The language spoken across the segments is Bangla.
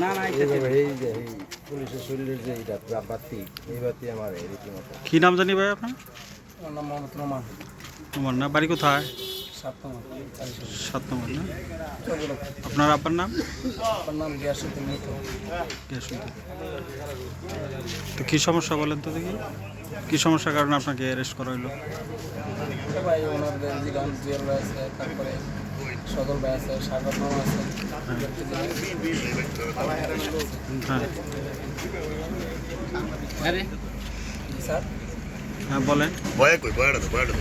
না না এই যে এই পুলিশের শরীরের যে বাতি এই বাতি আমার রীতিমতো। কি নাম জানি ভাই আপনার? আমার নাম মোহাম্মদ রহমান তোমার না বাড়ি কোথায়? সাত নম্বর সাত নম্বর না? আপনার আব্বার নাম? আপনার নাম গিয়াসুদ্দিন মৃত গিয়াসুদ্দিন। তো কি সমস্যা বলেন তো দেখি। কি সমস্যার কারণে আপনাকে অ্যারেস্ট করা হলো ভাই আছে তারপরে সদর ভাই আছে সাগর মামা আছে। হ্যাঁ হ্যাঁ বলেন। বয়া কই বয়াটা তো বয়াটা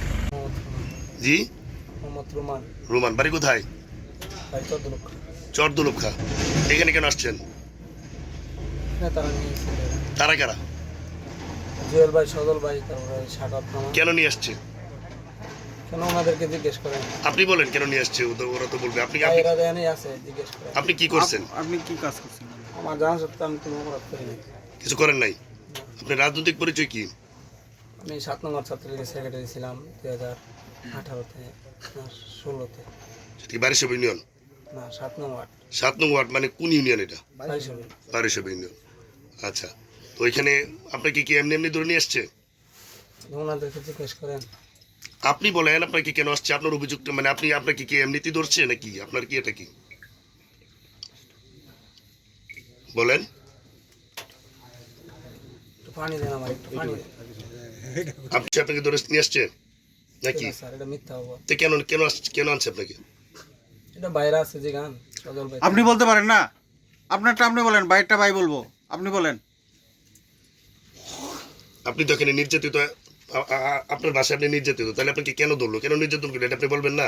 জি? মোহাম্মদ রুমান। রোমান বাড়ি কোথায়? ভাই চোদ্দ লক্ষ চরদুলুপ খা এখানে কেন আসছেন? তারা কারা? জুয়েল ভাই সদল ভাই তারপরে সাগর মামা। কেন নিয়ে আসছে? কেন ওনাদেরকে জিজ্ঞেস করেন? আপনি বলেন কেন নিয়ে আসছে? ও তো ওরা তো বলবে। আপনি আপনি এরা দেয়ানি আছে জিজ্ঞেস করেন। আপনি কি করছেন? আপনি কি কাজ করছেন? আমার জানা সত্ত্বেও আমি কোনো অপরাধ করিনি কিছু করেন নাই? আপনার রাজনৈতিক পরিচয় কি? আমি সাত নম্বর ছাত্রলীগের সেক্রেটারি ছিলাম দুই হাজার আঠারোতে না ষোলোতে। সেটি বারিশব ইউনিয়ন? না সাত নম্বর। সাত নং ওয়ার্ড মানে কোন ইউনিয়ন এটা? বাইশবে বারিশব ইউনিয়ন। আচ্ছা তো ওইখানে আপনাকে কি এমনি এমনি ধরে নিয়ে আসছে? ওনাদেরকে জিজ্ঞেস করেন। আপনি বলেন আপনাকে কেন আসছে? আপনার অভিযুক্ত মানে আপনি আপনাকে কি এমনিতে ধরছে নাকি? আপনার কি এটা কি? বলেন। একটু পানি দেন আমার একটু পানি দেন। আপনি আপনাকে ধরে নিয়ে আসছে নাকি? না, স্যার এটা মিথ্যা হব তো কেন কেন কেন আনছে আপনাকে? আপনি বলতে পারেন না। আপনারটা আপনি বলেন বাইরটা ভাই বলব। আপনি বলেন। আপনি তো এখানে নির্যাতিত আপনার বাসায় আপনি নির্যাতিত তাহলে আপনাকে কেন ধরলো? কেন নির্যাতন করল এটা আপনি বলবেন না।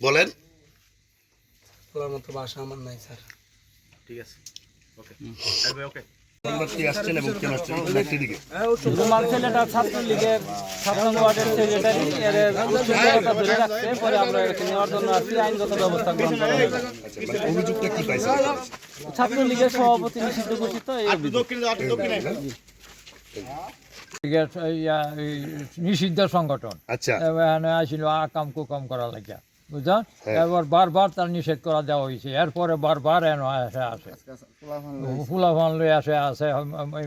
বলেন। বলার মতো ভাষা আমার নাই স্যার। এবং কেন আসছেন? একটি দিকে। রুমাল ছেলেটা ছাত্রলীগের সাত নম্বর ওয়ার্ডের সেক্রেটারি এর ধরে রাখতে পরে আমরা নেওয়ার জন্য আসছি আইনগত ব্যবস্থা গ্রহণ করা হবে আচ্ছা মানে অভিযোগটা কি পাইছে? ছাত্রলীগের সভাপতি নিষিদ্ধ ঘোষিত এই নিষিদ্ধ সংগঠন। আচ্ছা। এখানে আসিল আকাম কুকাম করা লাগিয়া। বুঝলেন এবার বারবার তার নিষেধ করা দেওয়া হয়েছে এরপরে বারবার এন আসে আসে। ফুলাফান লই আসে। আসে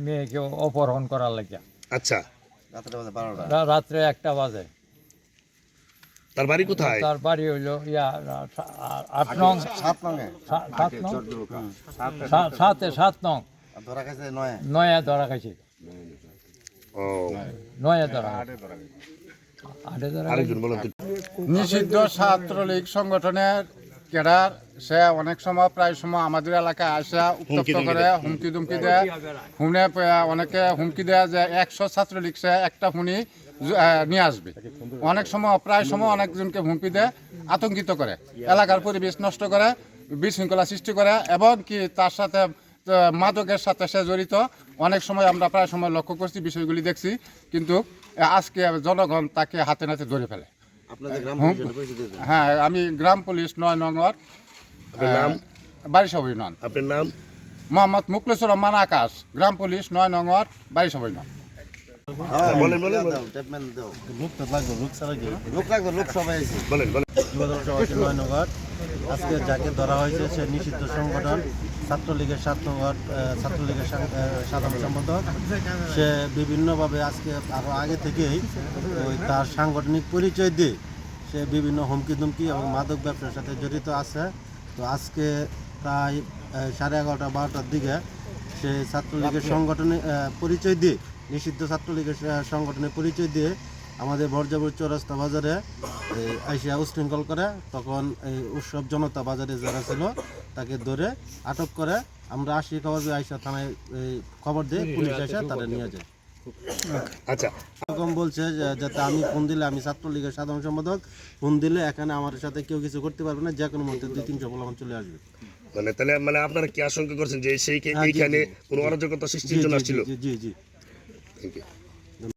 মেয়েকে অপহরণ করার লাগিয়া। আচ্ছা। রাত্রে একটা বাজে। তার বাড়ি কোথায়? তার বাড়ি হইল ইয়া আট নং। সাত নং সাত নং? সা- সাতে সাত নং। নয়া। ধরা খাইছে। ও। নয়া। নিষিদ্ধ ছাত্রলীগ সংগঠনের ক্যাডার সে অনেক সময় প্রায় সময় আমাদের এলাকায় আসা উত্তপ্ত করে হুমকি দুমকি দেয়। হুমনে অনেকে হুমকি দেয় যে একশো ছাত্রলীগ সে একটা হুনি নিয়ে আসবে। অনেক সময় প্রায় সময় অনেকজনকে হুমকি দেয় আতঙ্কিত করে। এলাকার পরিবেশ নষ্ট করে বিশৃঙ্খলা সৃষ্টি করে এবং কি তার সাথে মাদকের সাথে সে জড়িত। অনেক সময় আমরা প্রায় সময় লক্ষ্য করছি বিষয়গুলি দেখছি কিন্তু আজকে জনগণ তাকে হাতে নাতে ধরে ফেলে। হ্যাঁ আমি গ্রাম পুলিশ নয় নগর আপনার নাম? বারিশব আপনার নাম? মোহাম্মদ মুকলেশ্বর রহমান আকাশ গ্রাম পুলিশ নয় নগর বারিশব ইউনিয়ন বলেন বলেন বলেন। বলেন বলেন। নয়নগর আজকে যাকে ধরা হয়েছে সে নিষিদ্ধ সংগঠন ছাত্রলীগের সাত ছাত্রলীগের সাধারণ সম্পাদক। সে বিভিন্নভাবে আজকে আরও আগে থেকেই ওই তার সাংগঠনিক পরিচয় দিয়ে সে বিভিন্ন হুমকি ধুমকি এবং মাদক ব্যবসার সাথে জড়িত আছে। তো আজকে প্রায় সাড়ে এগারোটা বারোটার দিকে সে ছাত্রলীগের সংগঠনে পরিচয় দিয়ে নিষিদ্ধ ছাত্রলীগের আহ, সংগঠনের পরিচয় দিয়ে আমাদের বর্জাপুর চৌরাস্তা বাজারে এই, আইসা উশৃঙ্খল করে তখন এই উৎসব জনতা বাজারে যারা ছিল তাকে ধরে আটক করে আমরা আসি খবর আইসা থানায় এই, খবর দিয়ে পুলিশ এসে তারা নিয়ে যায়। আচ্ছা। এরকম বলছে যে- যাতে আমি ফোন দিলে আমি ছাত্রলীগের সাধারণ সম্পাদক ফোন দিলে এখানে আমার সাথে কেউ কিছু করতে পারবে না যে কোনো মুহূর্তে দুই তিনশো বললাম চলে আসবে। মানে তাহলে মানে আপনারা কি আশঙ্কা করছেন যে সেই হ্যাঁ, এইখানে কোনো অরাজকতা সৃষ্টির জন্য আসছিল? জি জি। Thank you.